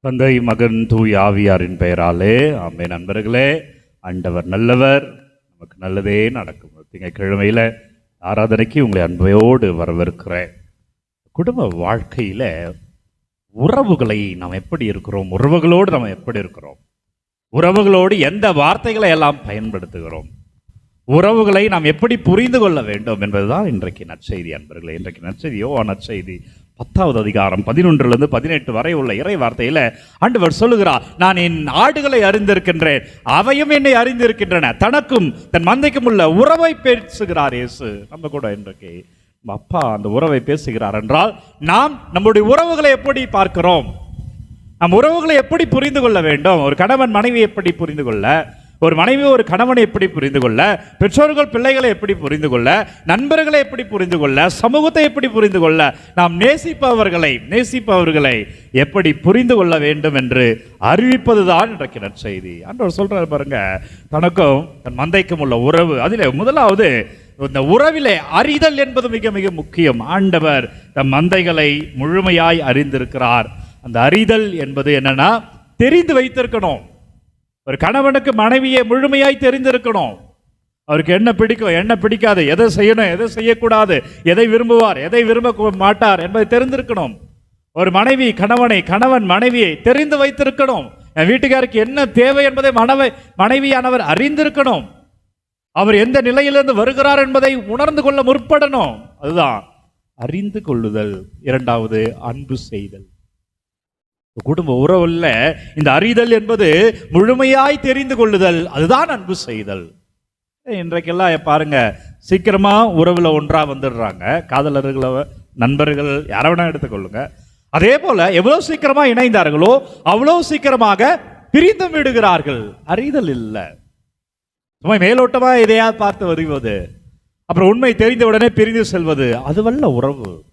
தந்தை மகன் தூய் ஆவியாரின் பெயராலே. ஆமே நண்பர்களே ஆண்டவர் நல்லவர். நமக்கு நல்லதே நடக்கும். திங்கக்கிழமையில் ஆராதனைக்கு உங்களை அன்பையோடு வரவேற்கிறேன். குடும்ப வாழ்க்கையில் உறவுகளை நாம் எப்படி இருக்கிறோம்? உறவுகளோடு நாம் எப்படி இருக்கிறோம்? உறவுகளோடு எந்த வார்த்தைகளை எல்லாம் பயன்படுத்துகிறோம்? உறவுகளை நாம் எப்படி புரிந்து கொள்ள வேண்டும் என்பதுதான் இன்றைக்கு நற்செய்தி அன்பர்களே. இன்றைக்கு நற்செய்தியோ நற்செய்தி. பத்தாவது அதிகாரம் பதினொன்றிலிருந்து பதினெட்டு வரை உள்ள இறை வார்த்தையில் ஆண்டவர் சொல்லுகிறார் நான் என் ஆடுகளை அறிந்திருக்கின்றேன் அவையும் என்னை அறிந்திருக்கின்றன. தனக்கும் தன் மந்தைக்கும் உள்ள உறவை பேசுகிறார் இயேசு. நம்ம கூட இன்றைக்கு நம்ம அப்பா அந்த உறவை பேசுகிறார் என்றால் நாம் நம்முடைய உறவுகளை எப்படி பார்க்கிறோம்? நம் உறவுகளை எப்படி புரிந்து கொள்ள வேண்டும்? ஒரு கணவன் மனைவி எப்படி புரிந்து கொள்ள? ஒரு மனைவி ஒரு கணவனை எப்படி புரிந்து கொள்ள பெற்றோர்கள் பிள்ளைகளை எப்படி புரிந்து கொள்ள நண்பர்களை எப்படி புரிந்து கொள்ள சமூகத்தை எப்படி புரிந்து கொள்ள நாம் நேசிப்பவர்களை நேசிப்பவர்களை எப்படி புரிந்து கொள்ள வேண்டும் என்று அறிவிப்பதுதான் இன்றைக்கு நற்செய்தி. அன்றவர் சொல்றாரு பாருங்க தனக்கும் தன் மந்தைக்கும் உள்ள உறவு அதில் முதலாவது இந்த உறவிலே அறிதல் என்பது மிக மிக முக்கியம். ஆண்டவர் தம் மந்தைகளை முழுமையாய் அறிந்திருக்கிறார். அந்த அறிதல் என்பது என்னன்னா தெரிந்து வைத்திருக்கணும். ஒரு கணவனுக்கு மனைவியை முழுமையாய் தெரிந்திருக்கணும். அவருக்கு என்ன பிடிக்கும் என்ன பிடிக்காது எதை செய்யணும் எதை செய்யக்கூடாது எதை விரும்புவார் எதை விரும்ப மாட்டார் என்பதை தெரிந்திருக்கணும். ஒரு மனைவி கணவனை கணவன் மனைவியை தெரிந்து வைத்திருக்கணும். என் வீட்டுக்காருக்கு என்ன தேவை என்பதை மனவை மனைவியானவர் அறிந்திருக்கணும். அவர் எந்த நிலையிலிருந்து வருகிறார் என்பதை உணர்ந்து கொள்ள முற்படணும். அதுதான் அறிந்து கொள்ளுதல். இரண்டாவது அன்பு செய்தல். குடும்ப உறவுல இந்த அறிதல் என்பது முழுமையாய் தெரிந்து கொள்ளுதல் அதுதான் அன்பு செய்தல். இன்றைக்கெல்லாம் பாருங்க சீக்கிரமா உறவுல ஒன்றா வந்துடுறாங்க. காதலர்களை நண்பர்கள் யாரை வேணா எடுத்துக்கொள்ளுங்க. அதே போல எவ்வளவு சீக்கிரமா இணைந்தார்களோ அவ்வளவு சீக்கிரமாக பிரிந்து விடுகிறார்கள். அறிதல் இல்லை. சும்மா மேலோட்டமா எதையாவது பார்த்து வருவது. அப்புறம் உண்மை தெரிந்த உடனே பிரிந்து செல்வது. அதுவல்ல உறவு.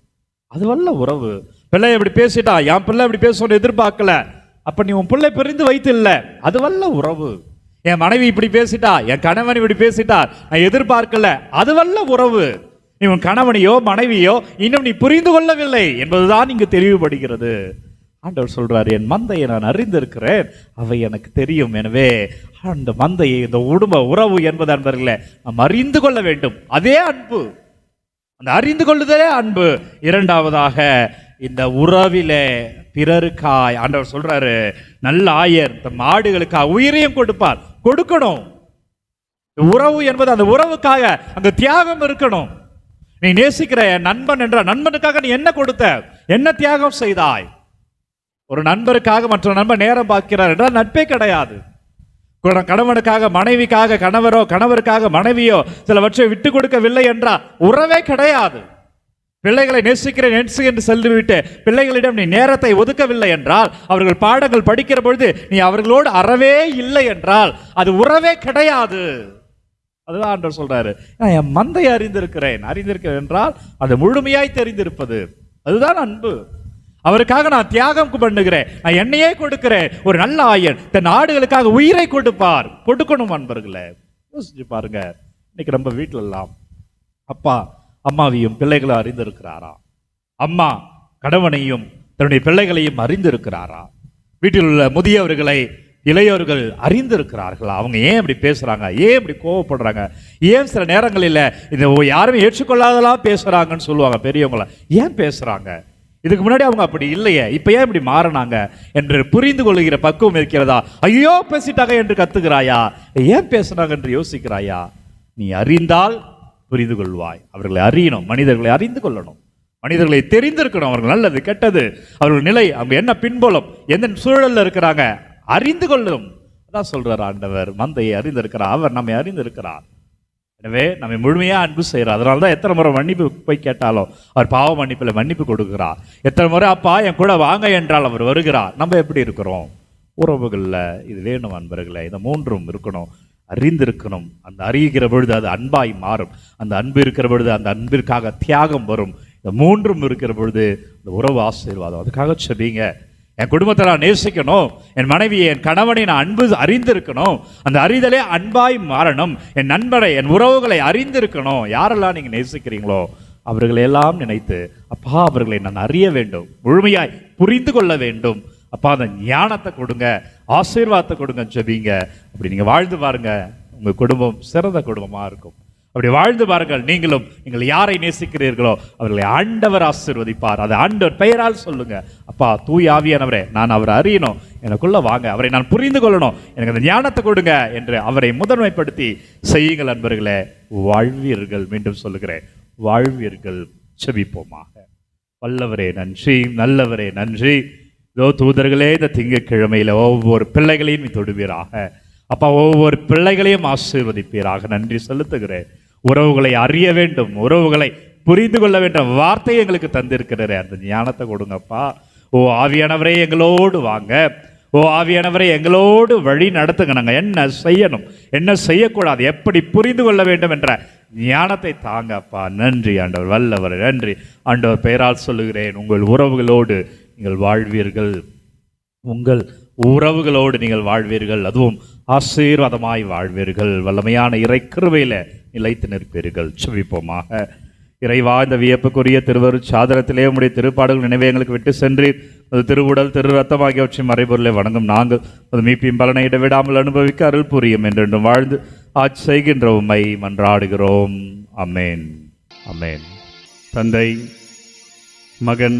அதுவல்ல உறவு. பிள்ளை இப்படி பேசிட்டான் என் பிள்ளை இப்படி பேசணும்னு எதிர்பார்க்கல. அப்போ நீ உன் பிள்ளை பிரிந்து வைத்து இல்ல அதுவல்ல உறவு. என் மனைவி இப்படி பேசிட்டா என் கணவன் இப்படி பேசிட்டா நான் எதிர்பார்க்கல. அதுவல்ல உறவு. நீ உன் கணவனையோ மனைவியோ இன்னும் நீ புரிந்து கொள்ளவில்லை என்பதுதான் இங்கு தெளிவுபடுகிறது. ஆண்டவர் சொல்றாரு என் மந்தையை நான் அறிந்திருக்கிறேன். அவை எனக்கு தெரியும். எனவே அந்த மந்தையை இந்த உடும்ப உறவு என்பது அன்பர்களே நாம் அறிந்து கொள்ள வேண்டும். அதே அன்பு. அந்த அறிந்து கொள்ளுதலே அன்பு. இரண்டாவதாக இந்த உறவிலே பிறருக்காய் ஆண்டவர் சொல்றாரு நல்ல ஆயர் தம் ஆடுகளுக்காக உயிரையும் கொடுப்பார். கொடுக்கணும். உறவு என்பது அந்த உறவுக்காக அந்த தியாகம் இருக்கணும். நீ நேசிக்கிற நண்பன் என்ற நண்பனுக்காக நீ என்ன கொடுத்த? என்ன தியாகம் செய்தாய்? ஒரு நண்பருக்காக மற்ற நண்பர் நேரம் பார்க்கிறார் என்றால் நட்பே கிடையாது. கணவனுக்காக மனைவிக்காக கணவரோ கணவருக்காக மனைவியோ சிலவற்றை விட்டு கொடுக்கவில்லை என்றால் உறவே கிடையாது. பிள்ளைகளை நேசிக்கிறேன் நேசி என்று சொல்லிவிட்டு பிள்ளைகளிடம் நீ நேரத்தை ஒதுக்கவில்லை என்றால் அவர்கள் பாடங்கள் படிக்கிற பொழுது நீ அவர்களோடு அறவே இல்லை என்றால் அது உறவே கிடையாது. அதுதான் ஆண்டவர் சொல்றாரு. நான் என் மந்தை அறிந்திருக்கிறேன். அறிந்திருக்கிறேன் என்றால் அது முழுமையாய் தெரிந்திருப்பது. அதுதான் அன்பு. அவருக்காக நான் தியாகம் பண்ணுகிறேன். நான் என்னையே கொடுக்கிறேன். ஒரு நல்ல ஆயன் தன் ஆடுகளுக்காக உயிரை கொடுப்பார். கொடுக்கணும் அன்பர்களே. யோசிச்சு பாருங்க. இன்னைக்கு நம்ம வீட்டிலலாம் எல்லாம் அப்பா அம்மாவையும் பிள்ளைகளும் அறிந்திருக்கிறாரா? அம்மா கணவனையும் தன்னுடைய பிள்ளைகளையும் அறிந்திருக்கிறாரா? வீட்டில் உள்ள முதியவர்களை இளையோர்கள் அறிந்திருக்கிறார்களா? அவங்க ஏன் இப்படி பேசுகிறாங்க ஏன் இப்படி கோவப்படுறாங்க? ஏன் சில நேரங்களில் இந்த யாரும் ஏற்றுக்கொள்ளாதெல்லாம் பேசுகிறாங்கன்னு சொல்லுவாங்க பெரியவங்கள. ஏன் பேசுகிறாங்க இதுக்கு முன்னாடி அவங்க அப்படி இல்லையே. இப்போ ஏன் இப்படி மாறினாங்க? என்று புரிந்து கொள்கிற பக்குவம் இருக்கிறதா? ஐயோ பேசிட்டாங்க என்று கத்துக்கிறாயா? ஏன் பேசுனாங்க என்று யோசிக்கிறாயா? நீ அறிந்தால் புரிந்து கொள்வாய் அவர்களை அறியணும் மனிதர்களை அறிந்து கொள்ளணும். மனிதர்களை தெரிந்திருக்கணும் அவர்கள் நல்லது கெட்டது அவர்கள் நிலை அவங்க என்ன பின்போலம் எந்த சூழலில் இருக்கிறாங்க அறிந்து கொள்ளும். அதான் சொல்றார் ஆண்டவர் மந்தையை அறிந்திருக்கிறார் அவர் நம்மை அறிந்திருக்கிறார். எனவே நம்மை முழுமையாக அன்பு செய்கிறார். அதனால தான் எத்தனை முறை மன்னிப்பு போய் கேட்டாலும் அவர் பாவ மன்னிப்பில் மன்னிப்பு கொடுக்கிறார். எத்தனை முறை அப்பா என் கூட வாங்க என்றால் அவர் வருகிறார். நம்ம எப்படி இருக்கிறோம்? உறவுகளில் இது வேணும் அன்பர்களே. இந்த மூன்றும் இருக்கணும். அறிந்திருக்கணும். அந்த அறிகிற பொழுது அது அன்பாய் மாறும். அந்த அன்பு இருக்கிற பொழுது அந்த அன்பிற்காக தியாகம் வரும். இந்த மூன்றும் இருக்கிற பொழுது இந்த உறவு ஆசீர்வாதம். அதுக்காக செபிங்க என் குடும்பத்தை நான் நேசிக்கணும். என் மனைவியை என் கணவனை நான் அன்பு அறிந்திருக்கணும். அந்த அறிதலே அன்பாய் மாறணும். என் நண்பனை என் உறவுகளை அறிந்திருக்கணும். யாரெல்லாம் நீங்கள் நேசிக்கிறீங்களோ அவர்களை எல்லாம் நினைத்து அப்பா அவர்களை நான் அறிய வேண்டும். முழுமையாய் புரிந்து கொள்ள வேண்டும். அப்பா அந்த ஞானத்தை கொடுங்க ஆசீர்வாதத்தை கொடுங்க ஜெபிங்க அப்படி நீங்கள் வாழ்ந்து பாருங்க உங்கள் குடும்பம் சிறந்த குடும்பமாக இருக்கும். அப்படி வாழ்ந்து பாருங்கள் நீங்களும் நீங்கள் யாரை நேசிக்கிறீர்களோ அவர்களை ஆண்டவர் ஆசீர்வதிப்பார். அதை ஆண்டவர் பெயரால் சொல்லுங்க. அப்பா தூய் ஆவியானவரே நான் அவரை அறியணும். எனக்குள்ள வாங்க அவரை நான் புரிந்து கொள்ளணும். எனக்கு அந்த ஞானத்தை கொடுங்க என்று அவரை முதன்மைப்படுத்தி செய்யுங்கள் அன்பர்களே. வாழ்வீர்கள் மீண்டும் சொல்லுகிறேன். வாழ்வீர்கள் செபிப்போமாக. வல்லவரே நன்றி நல்லவரே நன்றி. இதோ தூதர்களே இந்த திங்கக்கிழமையில் ஒவ்வொரு பிள்ளைகளையும் தொடுவீராக. அப்பா ஒவ்வொரு பிள்ளைகளையும் ஆசீர்வதிப்பீராக. நன்றி செலுத்துகிறேன். உறவுகளை அறிய வேண்டும் உறவுகளை புரிந்து கொள்ள வேண்டும். வார்த்தையை எங்களுக்கு தந்திருக்கிறே அந்த ஞானத்தை கொடுங்கப்பா. ஓ ஆவியானவரே எங்களோடு வாங்க. ஓ ஆவியானவரை எங்களோடு வழி நடத்துங்க. நாங்கள் என்ன செய்யணும் என்ன செய்யக்கூடாது எப்படி புரிந்து கொள்ள வேண்டும் என்ற ஞானத்தை தாங்கப்பா. நன்றி ஆண்டவர். வல்லவர் நன்றி. ஆண்டவர் பெயரால் சொல்லுகிறேன் உங்கள் உறவுகளோடு நீங்கள் வாழ்வீர்கள். உங்கள் உறவுகளோடு நீங்கள் வாழ்வீர்கள். அதுவும் ஆசீர்வாதமாய் வாழ்வீர்கள். வல்லமையான இறை நிலைத்து நிற்பீர்கள். சுவிப்போமாக இறைவா இந்த வியப்புக்குரிய திருவரு சாதனத்திலே உடைய திருப்பாடுகள் நினைவே எங்களுக்கு விட்டு சென்று அது திருவுடல் திரு ரத்தம் ஆகியவற்றின் மறைபொருளை வணங்கும் நாங்கள். அது மீட்பின் பலனை இடவிடாமல் அனுபவிக்க அருள் புரியும் என்றென்றும் வாழ்ந்து ஆட்சி செய்கின்ற உம்மை மன்றாடுகிறோம். அமேன் அமேன் தந்தை மகன்